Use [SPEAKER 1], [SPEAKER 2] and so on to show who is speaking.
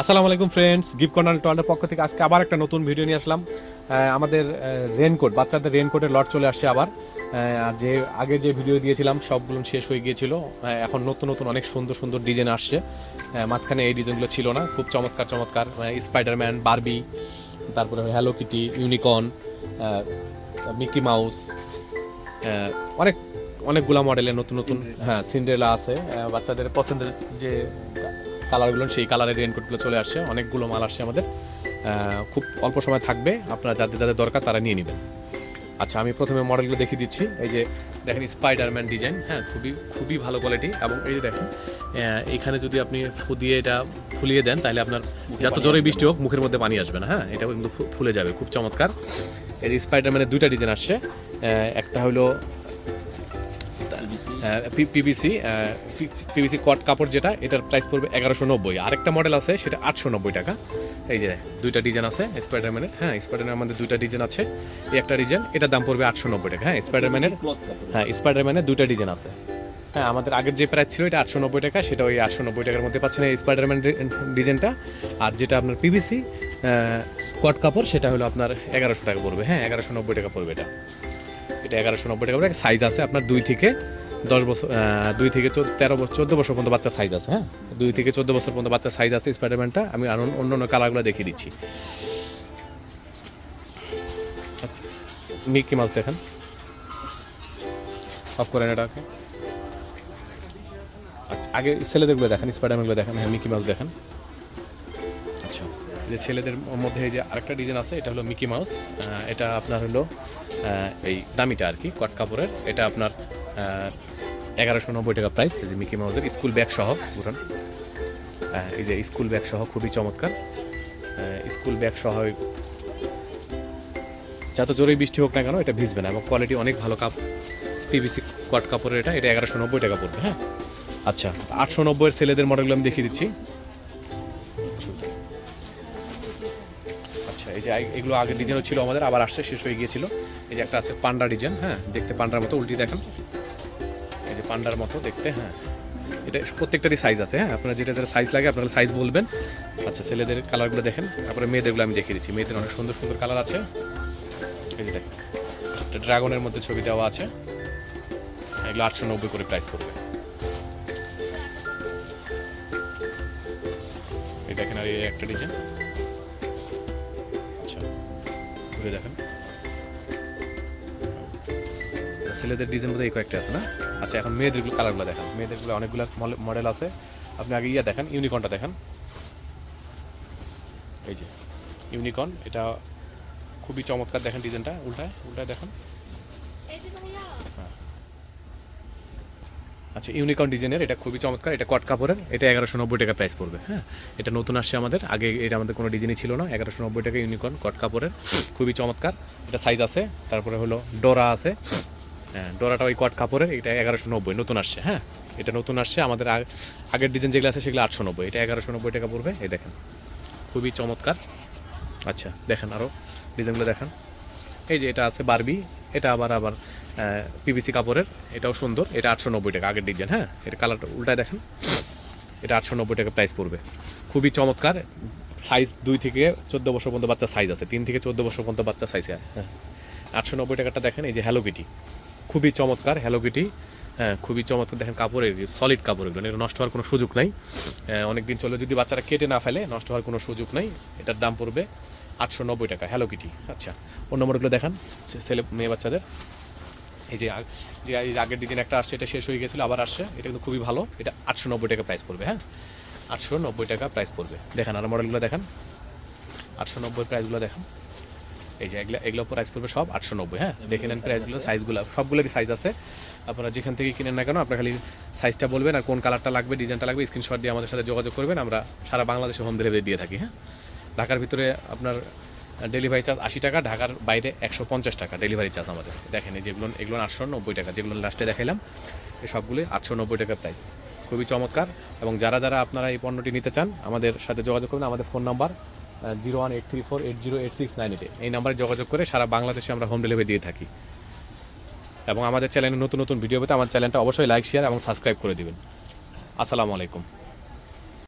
[SPEAKER 1] আসসালামু আলাইকুম friends gift corner টোয়ালের পক্ষ থেকে আজকে আবার একটা নতুন ভিডিও নিয়ে আসলাম। আমাদের রেনকোট বাচ্চাদের রেনকোটের লট চলে আসছে আবার। আর যে আগে যে ভিডিও দিয়েছিলাম সবগুলো শেষ হয়ে গিয়েছিল। এখন নতুন নতুন অনেক সুন্দর সুন্দর ডিজাইন আসছে। মাঝখানে এই ডিজাইনগুলো ছিল না খুব চমৎকার চমৎকার। স্পাইডারম্যান বারবি তারপরে Hello Kitty unicorn Mickey Mouse অনেক অনেকগুলা মডেলের নতুন নতুন হ্যাঁ সিন্ড্রেলা আছে। বাচ্চাদের পছন্দের যে কালারগুলো সেই কালারের রেনকোটগুলো চলে আসছে অনেকগুলো মাল আসছে আমাদের। খুব অল্প সময় থাকবে আপনারা যাদের যাদের দরকার তারা নিয়ে নেবেন। আচ্ছা আমি প্রথমে মডেলগুলো দেখিয়ে দিচ্ছি। এই যে দেখেন স্পাইডারম্যান ডিজাইন হ্যাঁ খুবই খুবই ভালো কোয়ালিটি এবং এই যে দেখেন আহ, এইখানে যদি আপনি ফু দিয়ে এটা ফুলিয়ে দেন তাহলে আপনার যত জোরে বৃষ্টি হোক মুখের মধ্যে পানি আসবে না হ্যাঁ এটা কিন্তু ফুলে যাবে খুব চমৎকার। এর স্পাইডারম্যানের দুইটা ডিজাইন আসছে। একটা হলো পিবিসি পিবিসি কট কাপড় যেটা এটার প্রাইস পড়বে এগারোশো নব্বই। আরেকটা মডেল আছে সেটা আটশো নব্বই টাকা। এই যে দুইটা ডিজাইন আছে স্পাইডারম্যানের হ্যাঁ স্পাইডারম্যানের আমাদের দুইটা ডিজাইন আছে। এই একটা ডিজাইন এটার দাম পড়বে আটশো নব্বই টাকা। হ্যাঁ স্পাইডারম্যানের হ্যাঁ স্পাইডারম্যানের দুইটা ডিজাইন আছে। হ্যাঁ আমাদের আগের যে প্রাইস ছিল এটা আটশো নব্বই টাকা সেটা ওই আটশো নব্বই টাকার মধ্যে পাচ্ছেন এই স্পাইডারম্যান ডিজাইনটা আর যেটা আপনার পিবিসি কট কাপড় সেটা হলো আপনার এগারোশো টাকা পড়বে। হ্যাঁ এগারোশো নব্বই টাকা পড়বে এটা। এটা এগারোশো নব্বই টাকা পড়বে। সাইজ আছে আপনার দুই থেকে দশ বছর দুই থেকে তেরো বছর, চোদ্দ বছর পর্যন্ত বাচ্চা সাইজ আছে হ্যাঁ? দুই থেকে চোদ্দ বছর পর্যন্ত বাচ্চা সাইজ আছে স্পাইডারম্যানটা আমি আর অন্য অন্য কালারগুলো দেখিয়ে দিচ্ছি। আচ্ছা মিকি মাছ দেখেন। অফ করেন এটাকে আচ্ছা আগে ছেলেদেরগুলো দেখেন স্পাইডারম্যানগুলো দেখেন হ্যাঁ মিকি মাছ দেখেন। আচ্ছা যে ছেলেদের মধ্যে যে আরেকটা ডিজাইন আছে, এটা হলো মিকি মাউস এটা আপনার হলো এই দামিটা আর কি, কট কাপড়ের। এটা আপনার এগারোশো নব্বই টাকা প্রাইস এই যে মিকি মাউসের স্কুল ব্যাগ সহ পুরান এই যে স্কুল ব্যাগ সহ খুবই চমৎকার। স্কুল ব্যাগ সহ যত জোরেই বৃষ্টি হোক না কেন, এটা ভিজবে না এবং কোয়ালিটি অনেক ভালো কাপ পিভিসি কট কাপড়ের এটা এটা এগারোশো নব্বই টাকা পড়বে হ্যাঁ? আচ্ছা আটশো নব্বইয়ের ছেলেদের মডেলগুলো আমি দেখিয়ে দিচ্ছি। আচ্ছা এই যে এগুলো আগে ডিজাইনও ছিল আমাদের, আবার আসছে, শেষ হয়ে গিয়েছিল। এই যে একটা আছে পান্ডা ডিজাইন হ্যাঁ? দেখতে পান্ডার মতো, উল্টি দেখেন। পান্ডার মতো দেখতে হ্যাঁ। এটা প্রত্যেকটারই সাইজ আছে হ্যাঁ। আপনার যেটা যেটা সাইজ লাগে আপনারা সাইজ বলবেন। আচ্ছা ছেলেদের কালারগুলো দেখেন। তারপরে মেয়েদেরগুলো আমি দেখিয়ে দিচ্ছি। মেয়েদের অনেক সুন্দর সুন্দর কালার আছে। এই ড্রাগনের মধ্যে ছবি দেওয়া আছে। এগুলো আটশো নব্বই করে প্রাইস পড়বে। এই দেখেন, আর এই একটা ডিজাইন আচ্ছা দেখেন। ছেলেদের ডিজাইন বোধহয় কয়েকটা আছে, না? আচ্ছা এখন মেয়েদের কালারগুলো দেখেন। মেয়েদেরগুলো অনেকগুলো মডেল আছে। আপনি আগে ইয়া দেখেন ইউনিকর্নটা দেখেন। এই যে ইউনিকর্ন এটা খুবই চমৎকার। দেখেন ডিজাইনটা উল্টায় উল্টায় দেখেন। আচ্ছা ইউনিকর্ন ডিজাইনের এটা খুবই চমৎকার। এটা কট কাপড়ের এটা এগারোশো নব্বই টাকা প্রাইস পড়বে। হ্যাঁ এটা নতুন আসছে আমাদের। আগে এটা আমাদের কোনো ডিজাইনই ছিল না। এগারোশো নব্বই টাকা ইউনিকর্ন কট কাপড়ের খুবই চমৎকার। এটা সাইজ আছে তারপরে হলো ডোরা আছে। হ্যাঁ ডোরাটা ওই কট কাপড়ের, এটা এগারোশো নব্বই, নতুন আসছে হ্যাঁ? এটা নতুন আসছে, আমাদের আগের ডিজাইন যেগুলো আছে সেগুলো আটশো নব্বই, এটা এগারোশো নব্বই টাকা পড়বে, এই দেখেন। খুবই চমৎকার। আচ্ছা দেখেন আরও ডিজাইনগুলো দেখেন। এই যে এটা আছে বারবি, এটা আবার আবার পিভিসি কাপড়ের, এটাও সুন্দর, এটা আটশো নব্বই টাকা, আগের ডিজাইন হ্যাঁ? এটা কালারটা উল্টায় দেখেন। এটা আটশো নব্বই টাকা প্রাইস পড়বে। খুবই চমৎকার সাইজ দুই থেকে চোদ্দ বছর পর্যন্ত বাচ্চা সাইজ আছে, তিন থেকে চোদ্দ বছর পর্যন্ত বাচ্চা সাইজ হ্যাঁ? আটশো নব্বই টাকাটা দেখেন, এই যে হ্যালো কিটি খুবই চমৎকার হ্যালো কিটি হ্যাঁ খুবই চমৎকার। দেখেন কাপড়ের সলিড কাপড় এগুলো এটা নষ্ট হওয়ার কোনো সুযোগ নাই। অনেক দিন চলে যদি বাচ্চারা কেটে না ফেলে, নষ্ট হওয়ার কোনো সুযোগ নাই। এটার দাম পড়বে আটশো নব্বই টাকা। হ্যালো কিটি আচ্ছা অন্য মডেলগুলো দেখান ছেলে, মেয়ে বাচ্চাদের। এই যে যে আগের ডিজাইন একটা আসছে, এটা শেষ হয়ে গেছিল, আবার আসছে। এটা কিন্তু খুবই ভালো। এটা আটশো নব্বই টাকা প্রাইস পড়বে হ্যাঁ? আটশো নব্বই টাকা প্রাইস পড়বে। দেখান আর মডেলগুলো দেখান। আটশো নব্বই প্রাইসগুলো দেখান। এই যে এগুলো এগুলো প্রাইস পড়বে সব আটশো নব্বই হ্যাঁ? দেখে নেন প্রাইসগুলো সাইজগুলো সবগুলোরই সাইজ আছে। আপনারা যেখান থেকে কিনেন না কেন আপনারা খালি সাইজটা বলবেন আর কোন কালারটা লাগবে ডিজাইনটা লাগবে স্ক্রিনশট দিয়ে আমাদের সাথে যোগাযোগ করবেন। আমরা সারা বাংলাদেশে হোম ডেলিভারি দিয়ে থাকি হ্যাঁ? ঢাকার ভিতরে আপনার ডেলিভারি চার্জ আশি টাকা ঢাকার বাইরে একশো পঞ্চাশ টাকা ডেলিভারি চার্জ আমাদের। দেখেন এই যেগুলো এগুলো আটশো নব্বই টাকা যেগুলো লাস্টে দেখাইলাম এই সবগুলি আটশো নব্বই টাকা প্রাইস খুবই চমৎকার। এবং যারা যারা আপনারা এই পণ্যটি নিতে চান আমাদের সাথে যোগাযোগ করবেন আমাদের phone number zero one eight three four eight zero eight six nine এইটে এই নাম্বারে যোগাযোগ করে সারা বাংলাদেশে আমরা হোম ডেলিভারি দিয়ে থাকি। এবং আমাদের চ্যানেলে নতুন নতুন ভিডিও পেতে আমার চ্যানেলটা অবশ্যই লাইক, শেয়ার এবং সাবস্ক্রাইব করে দেবেন। আসসালামু আলাইকুম।